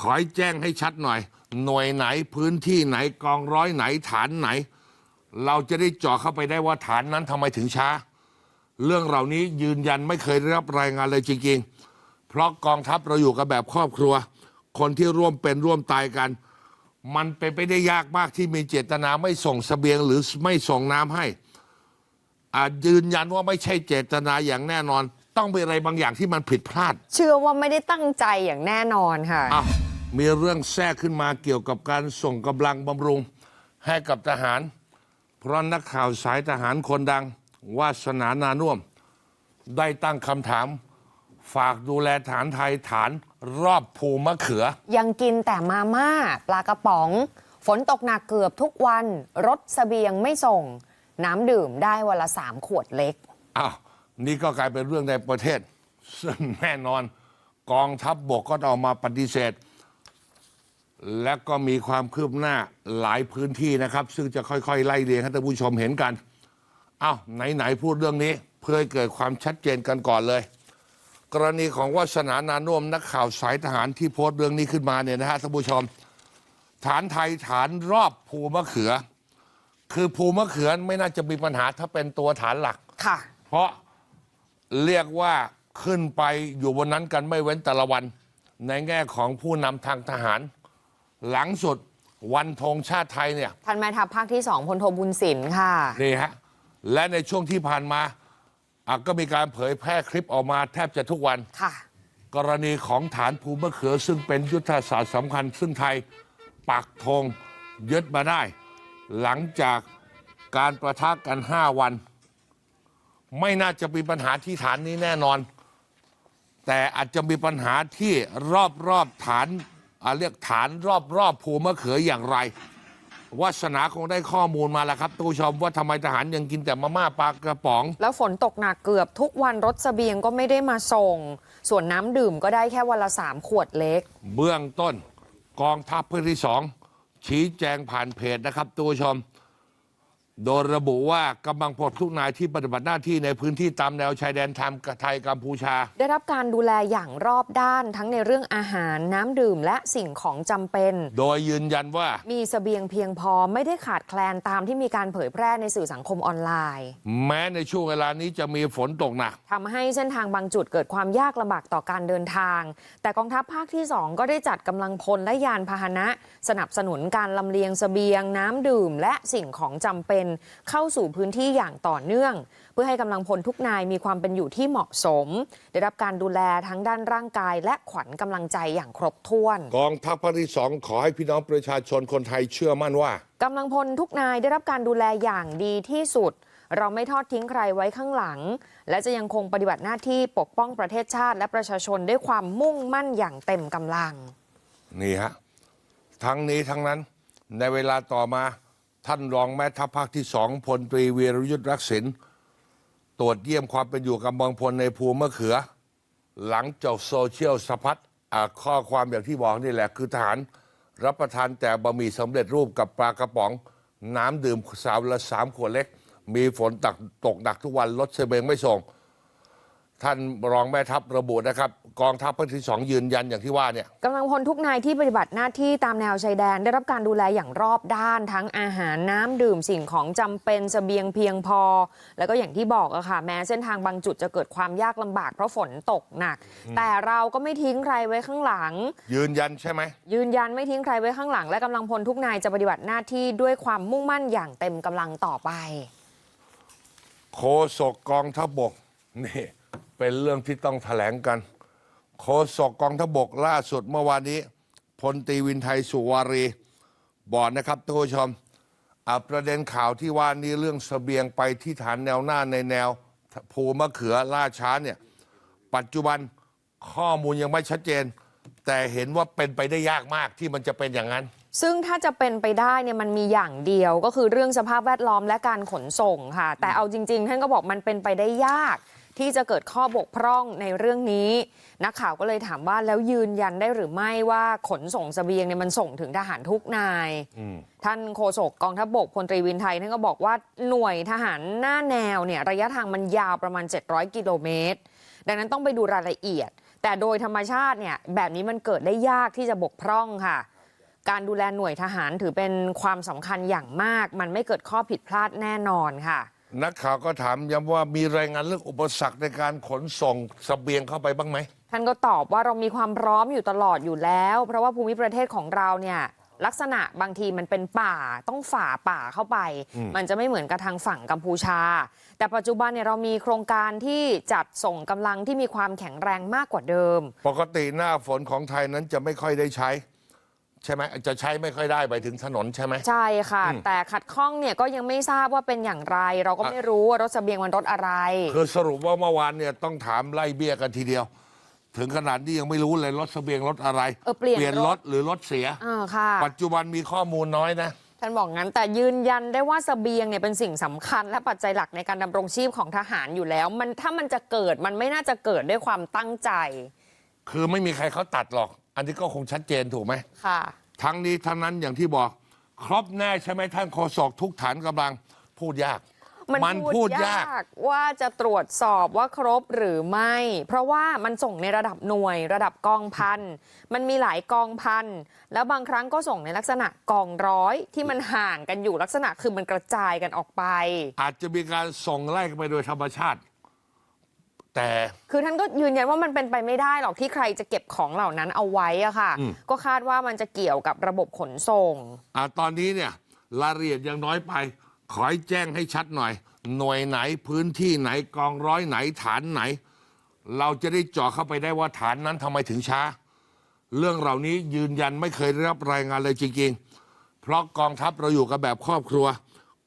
ขอให้แจ้งให้ชัดหน่อย หน่วยไหนพื้นที่ไหนกองร้อยไหนฐานไหน เราจะได้เจาะเข้าไปได้ว่าฐานนั้นทำไมถึงช้า เรื่องเหล่านี้ยืนยันไม่เคยได้รับรายงานเลยจริงๆ เพราะกองทัพเราอยู่กันแบบครอบครัว คนที่ร่วมเป็นร่วมตายกัน มันเป็นไปได้ยากมากที่มีเจตนาไม่ส่งเสบียงหรือไม่ส่งน้ำให้อาจยืนยันว่าไม่ใช่เจตนาอย่างแน่นอน ต้องเป็นอะไรบางอย่างที่มันผิดพลาด เชื่อว่าไม่ได้ตั้งใจอย่างแน่นอนค่ะ อ้าว มีเรื่องแทรกขึ้นมาเกี่ยวกับการส่งกำลังบำรุงให้กับทหาร เพราะนักข่าวสายทหารคนดัง วาสนานานุ่วม ได้ตั้งคำถาม ฝากดูแลฐานไทยฐานรอบภูมะเขือ ยังกินแต่มาม่าปลากระป๋อง ฝนตกหนักเกือบทุกวัน รถเสบียงไม่ส่ง น้ำดื่มได้วันละสามขวดเล็ก อ้าว นี่ก็กลายเป็นเรื่องในประเทศ ซึ่งแน่นอนกองทัพบบกก็ต้องออกมาปฏิเสธ และก็มีความคืบหน้าหลายพื้นที่นะครับ ซึ่งจะค่อยๆ ไล่เรียงให้ท่านผู้ชมเห็นกันอ้าวไหนๆพูดเรื่องนี้ เพื่อให้เกิดความชัดเจนกันก่อนเลย กรณีของวาสนานานุ่วมนักข่าวสายทหารที่โพสต์เรื่องนี้ขึ้นมาเนี่ยนะฮะท่านผู้ชม ฐานไทยฐานรอบภูมะเขือ คือภูมะเขือไม่น่าจะมีปัญหาถ้าเป็นตัวฐานหลัก ค่ะ เพราะเรียกว่าขึ้นไปอยู่บนนั้นกันไม่เว้นแต่ละวัน ในแง่ของผู้นำทางทหาร หลังสุดวันธงชาติไทยเนี่ยพันแม่ทัพภาคที่สองพลโทบุญสินค่ะ นี่ฮะและในช่วงที่ผ่านมาอะก็มีการเผยแพร่คลิปออกมาแทบจะทุกวัน ค่ะ กรณีของฐานภูมะเขือ ซึ่งเป็นยุทธศาสตร์สำคัญ ซึ่งไทยปักธงยึดมาได้ หลังจากการประทะกัน 5 วัน ไม่น่าจะมีปัญหาที่ฐานนี้แน่นอน แต่อาจจะมีปัญหาที่รอบรอบๆฐานอะ เรียกฐานรอบรอบๆภูมะเขืออย่างไรวาสนาคงได้ข้อมูลมาแล้วครับทุกผู้ชมว่าทำไมทหารยังกินแต่มาม่าปลากระป๋อง แล้วฝนตกหนักเกือบทุกวันรถเสบียงก็ไม่ได้มาส่ง ส่วนน้ำดื่มก็ได้แค่วันละสามขวดเล็ก เบื้องต้น กองทัพภาคที่สองชี้แจงผ่านเพจนะครับตัวชม โดยระบุว่ากำลังพลทุกนายที่ปฏิบัติหน้าที่ในพื้นที่ตามแนวชายแดนไทยไทยกัมพูชา ได้รับการดูแลอย่างรอบด้านทั้งในเรื่องอาหารน้ำดื่มและสิ่งของจำเป็น โดยยืนยันว่ามีเสบียงเพียงพอไม่ได้ขาดแคลนตามที่มีการเผยแพร่ในสื่อสังคมออนไลน์ แม้ในช่วงเวลานี้จะมีฝนตกหนักทำให้เส้นทางบางจุดเกิดความยากลำบากต่อการเดินทาง แต่กองทัพภาคที่ 2 ก็ได้จัดกำลังพลและยานพาหนะ สนับสนุนการลำเลียงเสบียง น้ำดื่ม และสิ่งของจำเป็นเข้าสู่พื้นที่อย่างต่อเนื่อง เพื่อให้กำลังพลทุกนายมีความเป็นอยู่ที่เหมาะสม ได้รับการดูแลทั้งด้านร่างกาย และขวัญกำลังใจอย่างครบถ้วน กองทัพภาคที่สองขอให้พี่น้องประชาชนคนไทยเชื่อมั่นว่ากำลังพลทุกนายได้รับการดูแลอย่างดีที่สุด เราไม่ทอดทิ้งใครไว้ข้างหลัง และจะยังคงปฏิบัติหน้าที่ปกป้องประเทศชาติ และประชาชนด้วยความมุ่งมั่นอย่างเต็มกำลัง นี่ฮะทั้งนี้ทั้งนั้นในเวลาต่อมา ท่านรองแม่ทัพภาคที่สองพลตรีวีรยุทธรักษิณตรวจเยี่ยมความเป็นอยู่กำบังพลในภูมะเขือ หลังจาโซเชียลสะพัดข้อความอย่างที่บอกนี่แหละคือทหารรับประทานแต่บะหมี่สำเร็จรูปกับปลากระป๋อง น้ำดื่มสาวละสามขวดเล็ก มีฝนตกตกหนักทุกวันรถเสบียงไม่ส่ง ท่านรองแม่ทัพระบุนะครับ กองทัพภาคที่สองยืนยันอย่างที่ว่าเนี่ยกำลังพลทุกนายที่ปฏิบัติหน้าที่ตามแนวชายแดน ได้รับการดูแลอย่างรอบด้านทั้งอาหารน้ำดื่มสิ่งของจำเป็นเสบียงเพียงพอ แล้วก็อย่างที่บอกอะค่ะ แม้เส้นทางบางจุดจะเกิดความยากลำบากเพราะฝนตกหนัก แต่เราก็ไม่ทิ้งใครไว้ข้างหลัง ยืนยันใช่ไหม ยืนยันไม่ทิ้งใครไว้ข้างหลัง และกำลังพลทุกนายจะปฏิบัติหน้าที่ด้วยความมุ่งมั่นอย่างเต็มกำลังต่อไป โคศกกองทัพบกนี่ เป็นเรื่องที่ต้องแถลงกันโคศกกองทบกล่าสุดเมื่อวานนี้พลตีวินไทยสุวารีบอกนะครับท่านผู้ชมประเด็นข่าวที่ว่านี้เรื่องเสบียงไปที่ฐานแนวหน้าในแนวภูมะเขือล่าช้าเนี่ยปัจจุบันข้อมูลยังไม่ชัดเจน แต่เห็นว่าเป็นไปได้ยากมากที่มันจะเป็นอย่างนั้น ซึ่งถ้าจะเป็นไปได้เนี่ยมันมีอย่างเดียวก็คือเรื่องสภาพแวดล้อมและการขนส่งค่ะ แต่เอาจริง ๆ ท่านก็บอกมันเป็นไปได้ยาก ที่จะเกิดข้อบกพร่องในเรื่องนี้ นักข่าวก็เลยถามว่าแล้วยืนยันได้หรือไม่ว่าขนส่งเสบียงเนี่ยมันส่งถึงทหารทุกนายท่านโฆษกกองทัพบกพลตรีวินไทยท่านก็บอกว่าหน่วยทหารหน้าแนวเนี่ยระยะทางมันยาวประมาณ 700 กิโลเมตร ดังนั้นต้องไปดูรายละเอียดแแต่โดยธรรมชาติเนี่ยแบบนี้มันเกิดได้ยากที่จะบกพร่องค่ะ การดูแลหน่วยทหารถือเป็นความสำคัญอย่างมาก มันไม่เกิดข้อผิดพลาดแน่นอนค่ะ นักข่าวก็ถามย้ำว่ามีรายงานเรื่องอุปสรรคในการขนส่งเสบียงเข้าไปบ้างไหม ท่านก็ตอบว่าเรามีความพร้อมอยู่ตลอดอยู่แล้ว เพราะว่าภูมิประเทศของเราเนี่ยลักษณะบางทีมันเป็นป่าต้องฝ่าป่าเข้าไป มันจะไม่เหมือนกับทางฝั่งกัมพูชา แต่ปัจจุบันเนี่ยเรามีโครงการที่จัดส่งกำลังที่มีความแข็งแรงมากกว่าเดิม ปกติหน้าฝนของไทยนั้นจะไม่ค่อยได้ใช้ ใช่ไหมจะใช้ไม่ค่อยได้ไปถึงถนนใช่ไหม ใช่ค่ะแต่ขัดข้องเนี่ยก็ยังไม่ทราบว่าเป็นอย่างไร เราก็ไม่รู้ว่ารถเสบียงมันรถอะไร คือสรุปว่าเมื่อวานเนี่ยต้องถามไล่เบี้ยกันทีเดียว ถึงขนาดที่ยังไม่รู้เลยรถเสบียงรถอะไรเออเปลี่ยนรรถ ถหรือรถเสีย อ่าค่ะ ปัจจุบันมีข้อมูลน้อยนะ ท่านบอกงั้นแต่ยืนยันได้ว่าเสบียงเนี่ยเป็นสิ่งสำคัญ และปัจจัยหลักในการดำรงชีพของทหารอยู่แล้ว มันถ้ามันจะเกิดมันไม่น่าจะเกิดด้วยความตั้งใจ คือไม่มีใครเขาตัดหรอก อันนี้ก็คงชัดเจนถูกไหม ค่ะ ทั้งนี้ทั้งนั้นอย่างที่บอก ครบแน่ใช่ไหมท่านโฆษกทุกฐานกำลังพูดยาก มันพูดยาก ว่าจะตรวจสอบว่าครบหรือไม่ เพราะว่ามันส่งในระดับหน่วย ระดับกองพัน มันมีหลายกองพัน แล้วบางครั้งก็ส่งในลักษณะกองร้อยที่มันห่างกันอยู่ลักษณะคือมันกระจายกันออกไป อาจจะมีการส่งไล่กันไปโดยธรรมชาติ แต่ คือท่านก็ยืนยันว่ามันเป็นไปไม่ได้หรอกที่ใครจะเก็บของเหล่านั้นเอาไว้อะค่ะก็คาดว่ามันจะเกี่ยวกับระบบขนส่ง อ่าตอนนี้เนี่ยรายละเอียดยังน้อยไป ขอให้แจ้งให้ชัดหน่อย หน่วยไหนพื้นที่ไหนกองร้อยไหนฐานไหน เราจะได้เจาะเข้าไปได้ว่าฐานนั้นทำไมถึงช้า เรื่องเหล่านี้ยืนยันไม่เคยได้รับรายงานเลยจริงๆ เพราะกองทัพเราอยู่กันแบบครอบครัว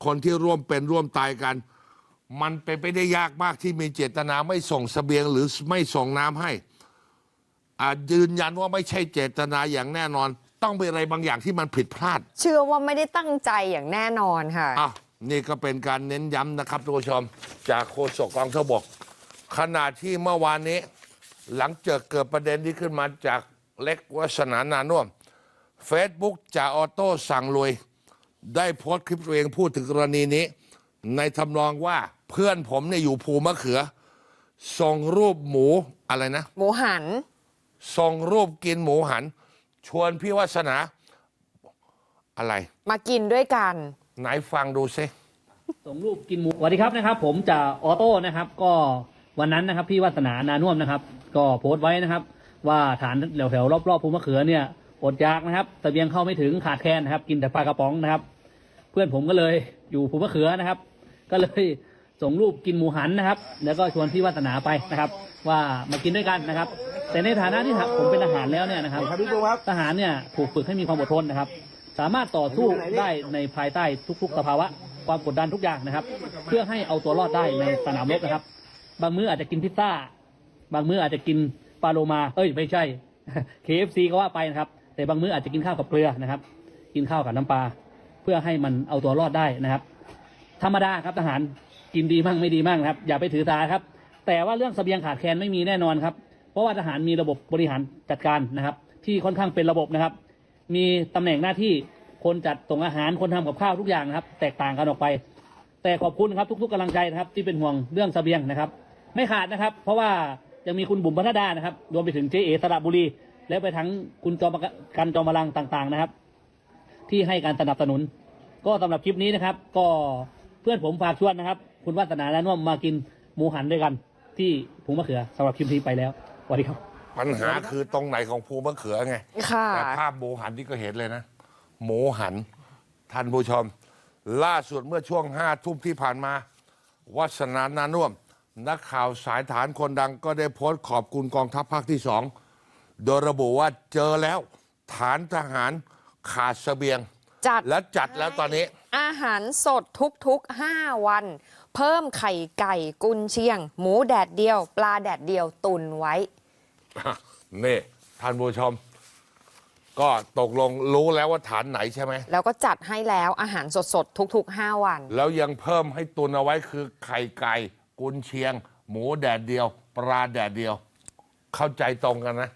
คนที่ร่วมเป็นร่วมตายกัน มันเป็นไปได้ยากมากที่มีเจตนาไม่ส่งเสบียงหรือไม่ส่งน้ำให้อาจยืนยันว่าไม่ใช่เจตนาอย่างแน่นอน ต้องเป็นอะไรบางอย่างที่มันผิดพลาด เชื่อว่าไม่ได้ตั้งใจอย่างแน่นอนค่ะอะนี่ก็เป็นการเน้นย้ำนะครับทุกผู้ชม จากโฆษกกองทพบกขณะที่เมื่อวานนี้ หลังเจอเกิดประเด็นที่ขึ้นมาจากเล็กวัฒนานานุ่วมเฟซบุ๊กจ่าออโต้สั่งรวย ได้โพสต์คลิปตัวเองพูดถึงกรณีนี้ ในทำนองว่าเพื่อนผมเนี่ยอยู่ภูมะเขือส่งรูปหมูอะไรนะ หมูหัน ส่งรูปกินหมูหัน ชวนพี่วัฒนา อะไร มากินด้วยกัน ไหนฟังดูซิส่งรูปกินหมูสวัสดีครับนะครับ ผมจะออโต้นะครับ ก็วันนั้นนะครับ พี่วัฒนานานุ่วมนะครับ ก็โพสต์ไว้นะครับ ว่าฐานแถวแถวๆรอบๆภูมะเขือเนี่ยอดอยากนะครับเสบียงเข้าไม่ถึงขาดแคลนนะครับ กินแต่ปลากระป๋องนะครับ เพื่อนผมก็เลยอยู่ภูมะเขือนะครับ ก็เลยส่งรูปกินหมูหันนะครับ แล้วก็ชวนพี่วัฒนาไปนะครับ ว่ามากินด้วยกันนะครับ แต่ในฐานะที่ผมเป็นทหารแล้วเนี่ยนะครับทหารเนี่ยถูกฝึกให้มีความอดทนนะครับ สามารถต่อสู้ได้ในภายใต้ทุก ๆ สภาวะ ความกดดันทุกอย่างนะครับ เพื่อให้เอาตัวรอดได้ในสนามรบนะครับ บางมื้ออาจจะกินพิซซ่า บางมื้ออาจจะกินปลาโลมา เอ้ยไม่ใช่ KFC ก็ว่าไปนะครับ แต่บางมื้ออาจจะกินข้าวกับเกลือนะครับ กินข้าวกับน้ำปลาเพื่อให้มันเอาตัวรอดได้นะครับ ธรรมดาครับทหารกินดีมั่งไม่ดีมั่งนะครับ อย่าไปถือตาครับ แต่ว่าเรื่องเสบียงขาดแคลนไม่มีแน่นอนครับ เพราะว่าทหารมีระบบบริหารจัดการนะครับ ที่ค่อนข้างเป็นระบบนะครับ มีตำแหน่งหน้าที่คนจัดส่งอาหารคนทำกับข้าวทุกอย่างนะครับ แตกต่างกันออกไป แต่ขอบคุณครับทุก ๆกำลังใจนะครับ ที่เป็นห่วงเรื่องเสบียงนะครับ ไม่ขาดนะครับ เพราะว่ายังมีคุณบุ๋มพัฒดานะครับรวมไปถึงเจเอสระบุรี และไปทั้งคุณจอมกันจอมพลังต่าง ๆ นะครับ ที่ให้การสนับสนุน ก็สำหรับคลิปนี้นะครับ ก็เพื่อนผมฝากชวนนะครับ คุณวัฒนาและนุ่มมากินหมูหันด้วยกัน ที่ภูมะเขือสำหรับคลิปนี้ไปแล้วสวัสดีครับ ปัญหาคือตรงไหนของภูมะเขือไงค่ะแต่ภาพหมูหันที่ก็เห็นเลยนะ หมูหันท่านผู้ชม ล่าสุดเมื่อช่วงห้าทุ่มที่ผ่านมา วัฒนานานุ่วมนักข่าวสายฐานคนดังก็ได้โพสต์ขอบคุณกองทัพภาคที่สองโดยระบุว่าเจอแล้วฐานทหารขาดเสบียง จัดและจัดแล้วตอนนี้ อาหารสดทุกๆ 5 วัน เพิ่มไข่ไก่กุนเชียง หมูแดดเดียว ปลาแดดเดียวตุนไว้ นี่ท่านผู้ชม ก็ตกลงรู้แล้วว่าฐานไหนใช่ไหม แล้วก็จัดให้แล้วอาหารสดๆ ทุกๆ 5 วัน แล้วยังเพิ่มให้ตุนเอาไว้คือไข่ไก่กุนเชียง หมูแดดเดียว ปลาแดดเดียว เข้าใจตรงกันนะ